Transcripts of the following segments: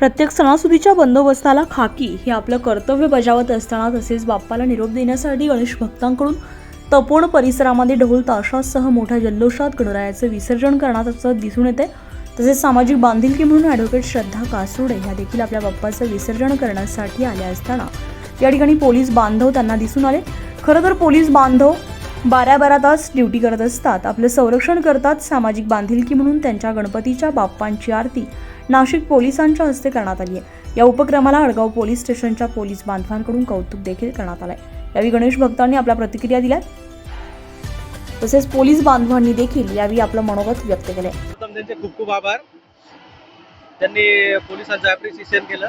प्रत्येक सणासुदीच्या बंदोबस्ताला खाकी हे आपलं कर्तव्य बजावत असताना तसेच बाप्पाला निरोप देण्यासाठी गणेश भक्तांकडून तपोण परिसरामध्ये ढोल ताशासह मोठ्या जल्लोषात गणरायाचे विसर्जन करण्यात असं दिसून येते. तसेच सामाजिक बांधिलकी म्हणून ॲडव्होकेट श्रद्धा कासुडे ह्या देखील आपल्या बाप्पाचं विसर्जन करण्यासाठी आल्या असताना. या ठिकाणी पोलीस बांधव त्यांना दिसून आले. खरं तर पोलीस बांधव बारा बारा तास ड्युटी करत असतात. आपलं संरक्षण करतात सामाजिक बांधिलकी म्हणून त्यांच्या गणपतीच्या बाप्पांची आरती नाशिक पोलिसांच्या हस्ते करण्यात आली आहे. या उपक्रमाला अडगाव पोलीस स्टेशनच्या पोलीस बांधवांकडून कौतुक देखील करण्यात आलंय. यावेळी गणेश भक्तांनी आपल्या प्रतिक्रिया दिल्या तसेच पोलीस बांधवांनी देखील यावेळी आपलं मनोगत व्यक्त केलंय. त्यांचे खूप खूप आभार. त्यांनी पोलिसांचं ॲप्रिसिएशन केलं.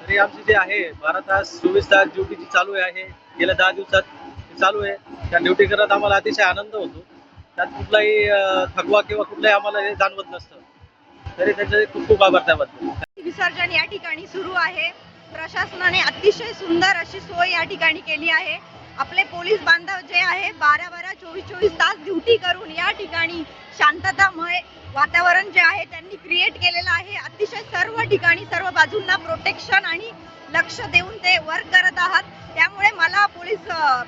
तरी आमची जे आहे बारा तास चोवीस तास ड्युटीची चालू आहे. गेल्या दहा दिवसात चालू आहे. त्या ड्युटी करत आम्हाला अतिशय आनंद होतो. त्यात कुठलाही थकवा किंवा कुठलाही आम्हाला हे जाणवत नसतं. तरी त्यांचे खूप खूप आभार त्याबद्दल. विसर्जन या ठिकाणी सुरू आहे. प्रशासनाने अतिशय सुंदर अशी सोय या ठिकाणी केली आहे. आपले पोलीस बांधव जे आहे बारा बारा चोवीस चोवीस तास ड्युटी करून या ठिकाणी शांततामय वातावरण जे आहे त्यांनी क्रिएट केलेलं आहे. अतिशय सर्व ठिकाणी सर्व बाजूंना प्रोटेक्शन आणि लक्ष देऊन ते वर्क करत आहात. त्यामुळे मला पोलीस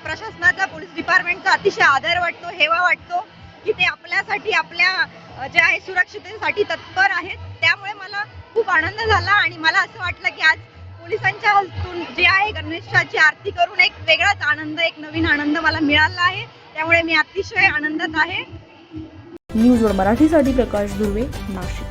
प्रशासनाचा पोलीस डिपार्टमेंटचा अतिशय आदर वाटतो हेवा वाटतो की ते आपल्यासाठी आपल्या जे आहे सुरक्षिततेसाठी तत्पर आहेत. त्यामुळे मला खूप आनंद झाला आणि मला असं वाटलं की आज पोलिसांच्या हस्तून जे आहे गणेशाची आरती करून एक वेगळाच आनंद एक नवीन आनंद मला मिळाला आहे. त्यामुळे मी अतिशय आनंदात आहे. न्यूजवर मराठीसाठी प्रकाश दुर्वे नाशिक.